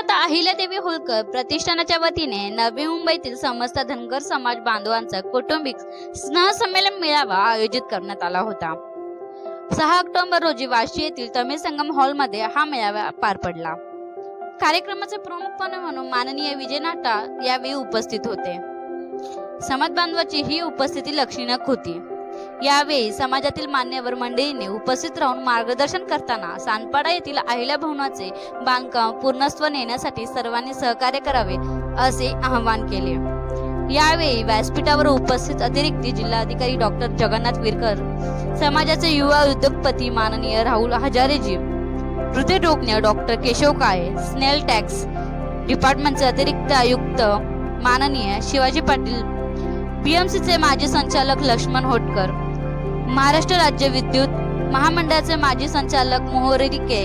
माता अहिल्यादेवी होळकर प्रतिष्ठानाच्या वतीने नवी मुंबईतील समस्त धनगर समाज बांधवांचा कौटुंबिक स्नेहसंमेलन मेळावा आयोजित करण्यात आला होता. सहा ऑक्टोबर रोजी वाशी येथील तमिळ संगम हॉलमध्ये हा मेळावा पार पडला. कार्यक्रमाचे प्रमुख पाहुणे म्हणून माननीय विजय नाटा यावेळी उपस्थित होते. समाज बांधवाची ही उपस्थिती लक्षणीय होती. यावेळी समाजातील मान्यवर मंडळींनी उपस्थित राहून मार्गदर्शन करताना सानपाडा येथील अहिल्या भवनाचे बांधकाम पूर्णत्व नेण्यासाठी सर्वांनी सहकार्य करावे असे आवाहन केले. यावेळी व्यासपीठावर उपस्थित अतिरिक्त जिल्हाधिकारी डॉक्टर जगन्नाथ विरकर समाजाचे युवा उद्योगपती माननीय राहुल हजारेजी हृदयरोगज्ञ डॉक्टर केशव काळे स्नेल टॅक्स डिपार्टमेंटचे अतिरिक्त आयुक्त माननीय शिवाजी पाटील पीएमसीचे माजी संचालक लक्ष्मण होटकर महाराष्ट्र राज्य विद्युत महामंडळाचे माजी संचालक मोहरिके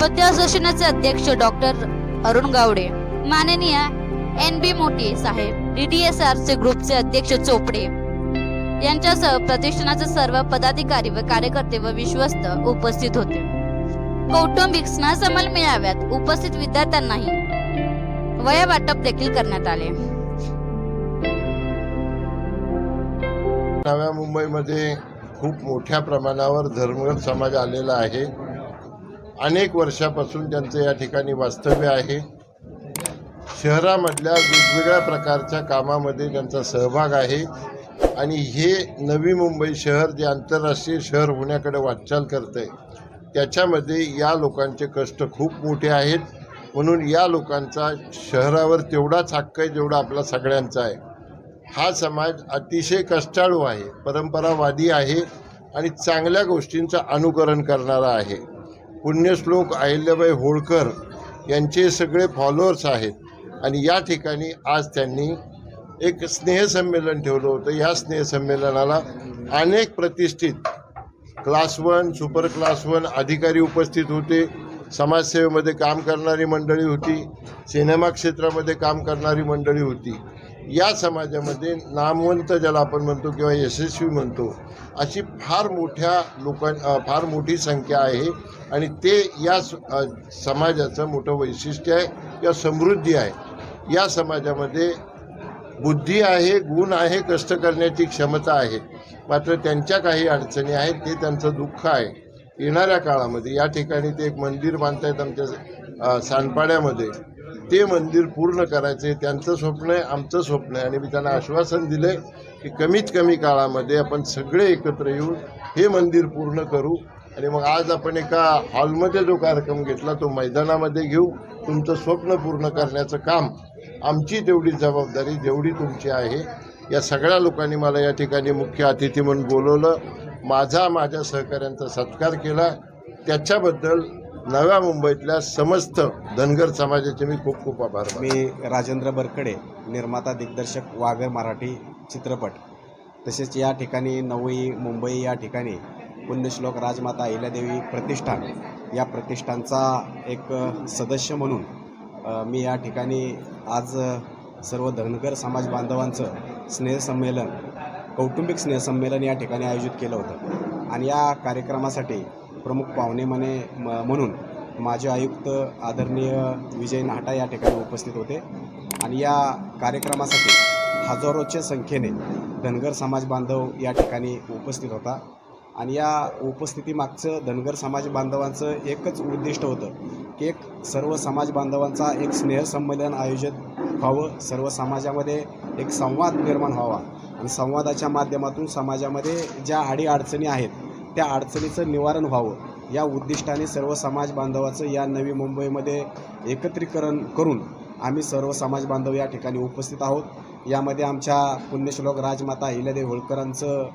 पद्य असोसिएशनचे अध्यक्ष डॉक्टर अरुण गावडे माननीय एन बी मोटे साहेब डीडीएसआर चे ग्रुपचे अध्यक्ष चोपडे. यांच्यासह प्रतिष्ठानाचे सर्व पदाधिकारी व कार्यकर्ते व विश्वस्त उपस्थित होते. कौटुंबिक स्नेहसंमेलन मेळाव्यात उपस्थित विद्यार्थ्यांनाही वया वाटप देखील करण्यात आले. नव्या मुंबईमध्ये खूप मोठ्या प्रमाणावर धर्मगत समाज आलेला आहे. अनेक वर्षापासून त्यांचं या ठिकाणी वास्तव्य आहे. शहरामधल्या वेगवेगळ्या प्रकारच्या कामामध्ये त्यांचा सहभाग आहे. आणि हे नवी मुंबई शहर जे आंतरराष्ट्रीय शहर होण्याकडे वाटचाल करतं आहे त्याच्यामध्ये या लोकांचे कष्ट खूप मोठे आहेत. म्हणून या लोकांचा शहरावर तेवढाच हक्क आहे जेवढा आपला सगळ्यांचा आहे. हा समाज अतिशय कष्टाळू आहे परंपरावादी आहे आणि चांगल्या गोष्टींचं अनुकरण करणारा आहे. पुण्यश्लोक अहिल्याबाई होळकर यांचे सगळे फॉलोअर्स आहेत आणि या ठिकाणी आज त्यांनी एक स्नेहसंमेलन ठेवलं होतं. या स्नेहसंमेलनाला अनेक प्रतिष्ठित class one super class one अधिकारी उपस्थित होते. समाजसेवेमध्ये काम करणारी मंडळी होती. सिनेमा क्षेत्रामध्ये काम करणारी मंडळी होती. या समाजामध्ये नामवंत ज्याला आपण म्हणतो किंवा यशस्वी म्हणतो अशी फार मोठ्या लोकां फार मोठी संख्या आहे आणि ते या समाजाचं मोठं वैशिष्ट्य आहे किंवा समृद्धी आहे. या समाजामध्ये बुद्धी आहे गुण आहे कष्ट करण्याची क्षमता आहे. मात्र त्यांच्या काही अडचणी आहेत ते त्यांचं दुःख आहे. येणाऱ्या काळामध्ये या ठिकाणी ते एक मंदिर बांधतायत आमच्या अ, सानपाड्यामध्ये ते मंदिर पूर्ण करायचं आहे त्यांचं स्वप्न आहे आमचं स्वप्न आहे. आणि मी त्यांना आश्वासन दिलं आहे की कमीत कमी काळामध्ये आपण सगळे एकत्र येऊन हे मंदिर पूर्ण करू. आणि मग आज आपण एका हॉलमध्ये जो कार्यक्रम घेतला तो मैदानामध्ये घेऊ. तुमचं स्वप्न पूर्ण करण्याचं काम आमची तेवढी जबाबदारी जेवढी तुमची आहे. या सगळ्या लोकांनी मला या ठिकाणी मुख्य अतिथी म्हणून बोलवलं. माझा माझ्या सहकाऱ्यांचा सत्कार केला. त्याच्याबद्दल नव्या मुंबईतल्या समस्त धनगर समाजाचे मी खूप खूप आभार मी राजेंद्र बरकडे निर्माता दिग्दर्शक वाघर मराठी चित्रपट. तसेच या ठिकाणी नवई मुंबई या ठिकाणी पुण्यश्लोक राजमाता अहिल्यादेवी प्रतिष्ठान या प्रतिष्ठानचा एक सदस्य म्हणून मी या ठिकाणी आज सर्व धनगर समाज बांधवांचं स्नेहसंमेलन कौटुंबिक स्नेहसंमेलन या ठिकाणी आयोजित केलं होतं. आणि या कार्यक्रमासाठी प्रमुख पाहुणे म्हणे म- म्हणून माजी आयुक्त आदरणीय विजय नाहटा या ठिकाणी उपस्थित होते. आणि या कार्यक्रमासाठी हजारोच्या संख्येने धनगर समाज बांधव या ठिकाणी उपस्थित होता. आणि या उपस्थितीमागचं धनगर समाज बांधवांचं एकच उद्दिष्ट होतं की एक सर्व समाज बांधवांचा एक स्नेहसंमेलन आयोजित व्हावं सर्व समाजामध्ये एक संवाद निर्माण व्हावा. आणि संवादाच्या माध्यमातून समाजामध्ये ज्या अडीअडचणी आहेत त्या अडचणीचं निवारण व्हावं या उद्दिष्टाने सर्व समाज बांधवाचं या नवी मुंबईमध्ये एकत्रीकरण करून आम्ही सर्व समाज बांधव या ठिकाणी उपस्थित आहोत. यामध्ये आमच्या पुण्यश्लोक राजमाता अहिल्यादेवी होळकरांचं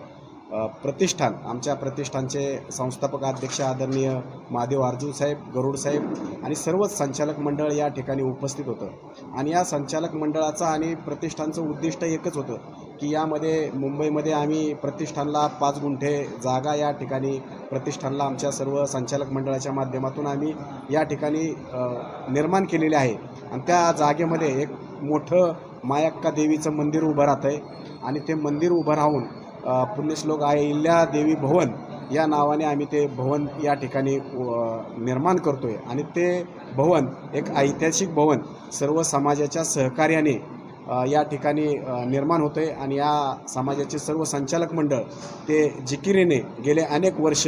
प्रतिष्ठान आमच्या प्रतिष्ठानचे संस्थापक अध्यक्ष आदरणीय महादेव अर्जुन साहेब गरुड साहेब आणि सर्वच संचालक मंडळ या ठिकाणी उपस्थित होतं. आणि या संचालक मंडळाचं आणि प्रतिष्ठानचं उद्दिष्ट एकच होतं की यामध्ये मुंबईमध्ये आम्ही प्रतिष्ठानला पाच गुंठे जागा या ठिकाणी प्रतिष्ठानला आमच्या सर्व संचालक मंडळाच्या माध्यमातून आम्ही या ठिकाणी निर्माण केलेले आहे. आणि त्या जागेमध्ये एक मोठं मायक्का देवीचं मंदिर उभं राहतं आहे आणि ते मंदिर उभं राहून पुण्यश्लोक अहिल्या देवी भवन या नावाने आम्ही ते भवन या ठिकाणी निर्माण करतो आहे आणि ते भवन एक ऐतिहासिक भवन. सर्व समाजाच्या सहकार्याने या ठिकाणी निर्माण होतं आहे आणि या समाजाचे सर्व संचालक मंडळ ते जिकिरीने गेले अनेक वर्ष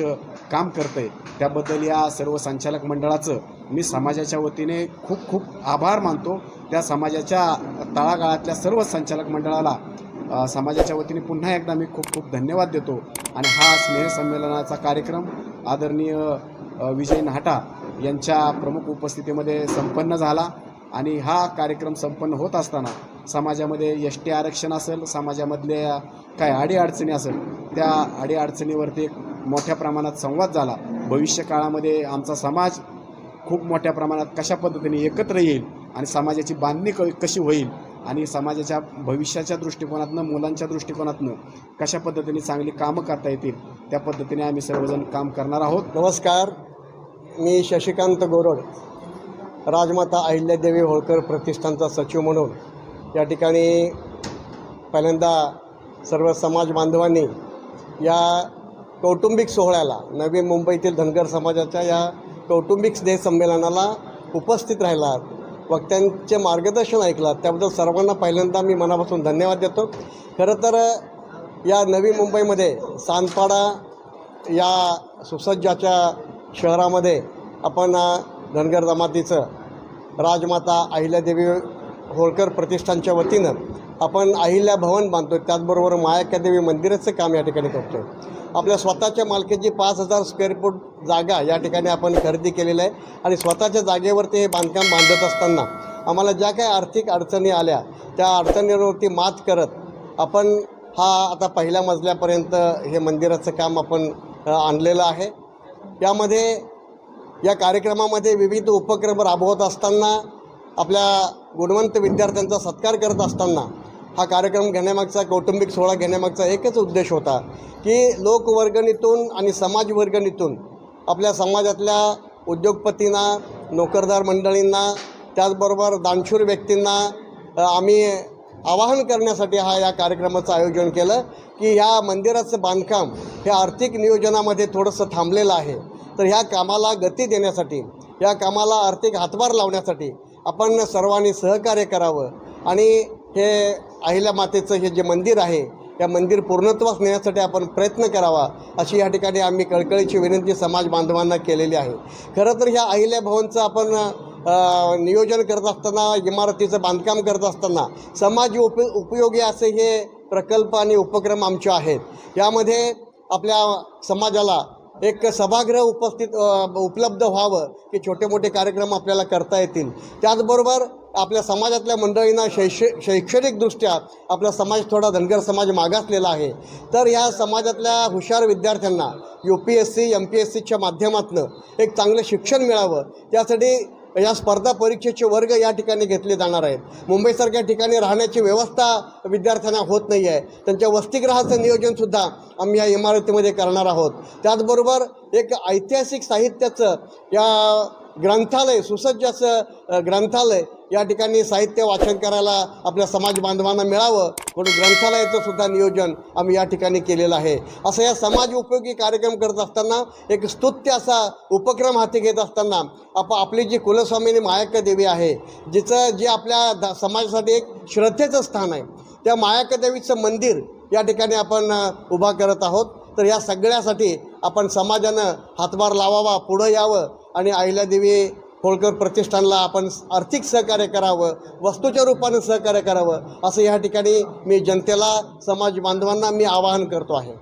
काम करतं आहे त्याबद्दल या सर्व संचालक मंडळाचं मी समाजाच्या वतीने खूप खूप आभार मानतो. त्या समाजाच्या तळागाळातल्या सर्व संचालक मंडळाला समाजाच्या वतीने पुन्हा एकदा मी खूप खूप धन्यवाद देतो. आणि हा स्नेहसंमेलनाचा कार्यक्रम आदरणीय विजय नाहटा यांच्या प्रमुख उपस्थितीमध्ये संपन्न झाला. आणि हा कार्यक्रम संपन्न होत असताना समाजामध्ये एस टी आरक्षण असेल समाजामधल्या काय अडीअडचणी असेल त्या अडीअडचणीवरती एक मोठ्या प्रमाणात संवाद झाला. भविष्य काळामध्ये आमचा समाज खूप मोठ्या प्रमाणात कशा पद्धतीने एकत्र येईल आणि समाजाची बांधणी क कशी होईल आणि समाजाच्या भविष्याच्या दृष्टिकोनातनं मुलांच्या दृष्टिकोनातनं कशा पद्धतीने चांगली कामं करता येतील त्या पद्धतीने आम्ही सर्वजण काम करणार आहोत. नमस्कार. मी शशिकांत गोरड राजमाता अहिल्यादेवी होळकर प्रतिष्ठानचा सचिव म्हणून या ठिकाणी पहिल्यांदा सर्व समाज बांधवांनी या कौटुंबिक सोहळ्याला नवी मुंबईतील धनगर समाजाच्या या कौटुंबिक स्नेह संमेलनाला उपस्थित राहिलात वक्त्यांचे मार्गदर्शन ऐकलात त्याबद्दल सर्वांना पहिल्यांदा मी मनापासून धन्यवाद देतो. खरं तर या नवी मुंबईमध्ये सानपाडा या सुसज्जाच्या शहरामध्ये आपण धनगर जमातीचं राजमाता अहिल्यादेवी होळकर प्रतिष्ठानच्या वतीनं आपण अहिल्या भवन बांधतो त्याचबरोबर मायाक्यादेवी मंदिराचं काम या ठिकाणी करतो आहे आपल्या स्वतःच्या मालकीची पाच हजार स्क्वेअर फूट जागा या ठिकाणी आपण खरेदी केलेलं आहे. आणि स्वतःच्या जागेवरती हे बांधकाम बांधत असताना आम्हाला ज्या काही आर्थिक अडचणी आल्या त्या अडचणींवरती मात करत आपण हा आता पहिल्या मजल्यापर्यंत हे मंदिराचं काम आपण आणलेलं आहे. यामध्ये या कार्यक्रमामध्ये विविध उपक्रम राबवत असताना आपल्या गुणवंत विद्यार्थ्यांचा सत्कार करत असताना हा कार्यक्रम घेण्यामागचा कौटुंबिक सोहळा घेण्यामागचा एकच उद्देश होता की लोकवर्गणीतून आणि समाजवर्गणीतून आपल्या समाजातल्या उद्योगपतींना नोकरदार मंडळींना त्याचबरोबर दानशूर व्यक्तींना आम्ही आवाहन करण्यासाठी हा या कार्यक्रमाचं आयोजन केलं की ह्या मंदिराचं बांधकाम हे आर्थिक नियोजनामध्ये थोडंसं थांबलेलं आहे. तर ह्या कामाला गती देण्यासाठी या कामाला आर्थिक हातभार लावण्यासाठी आपण सर्वांनी सहकार्य करावं. आणि हे अहिल्या मातेचं हे जे मंदिर आहे या मंदिर पूर्णत्वास नेण्यासाठी आपण प्रयत्न करावा अशी या ठिकाणी आम्ही कळकळीची विनंती समाज बांधवांना केलेली आहे. खरं तर ह्या अहिल्या भवनचं आपण नियोजन करत असताना इमारतीचं बांधकाम करत असताना समाज उप उपयोगी असे हे प्रकल्प आणि उपक्रम आमचे आहेत. यामध्ये आपल्या समाजाला एक सभागृह उपस्थित उपलब्ध व्हावं की छोटे मोठे कार्यक्रम आपल्याला करता येतील. त्याचबरोबर आपल्या समाजातल्या मंडळींना शैक्ष शैक्षणिकदृष्ट्या आपला समाज थोडा धनगर समाज मागासलेला आहे. तर या समाजातल्या हुशार विद्यार्थ्यांना U P S C M P S सीच्या माध्यमातून एक चांगलं शिक्षण मिळावं. त्यासाठी या स्पर्धा परीक्षेचे वर्ग या ठिकाणी घेतले जाणार आहेत. मुंबईसारख्या ठिकाणी राहण्याची व्यवस्था विद्यार्थ्यांना होत नाही आहे. त्यांच्या वसतिगृहाचं नियोजनसुद्धा आम्ही या इमारतीमध्ये करणार आहोत. त्याचबरोबर एक ऐतिहासिक साहित्याचं या ग्रंथालय सुसज्ज असं ग्रंथालय या ठिकाणी साहित्य वाचन करायला आपल्या समाज बांधवांना मिळावं म्हणून ग्रंथालयाचं सुद्धा नियोजन आम्ही या ठिकाणी केलेलं आहे. असं या समाज उपयोगी कार्यक्रम करत असताना एक स्तुत्य असा उपक्रम हाती घेत असताना आप आपली जी कुलस्वामिनी मायक देवी आहे जिचं जे आपल्या द समाजासाठी एक श्रद्धेचं स्थान आहे त्या मायक देवीचं मंदिर या ठिकाणी आपण उभा करत आहोत. तर या सगळ्यासाठी आपण समाजानं हातभार लावावा पुढं यावं आणि अहिल्यादेवी होळकर प्रतिष्ठानला आपण आर्थिक सहकार्य करावं वस्तूच्या रूपानं सहकार्य करावं असं या ठिकाणी मी जनतेला समाज बांधवांना मी आवाहन करतो आहे.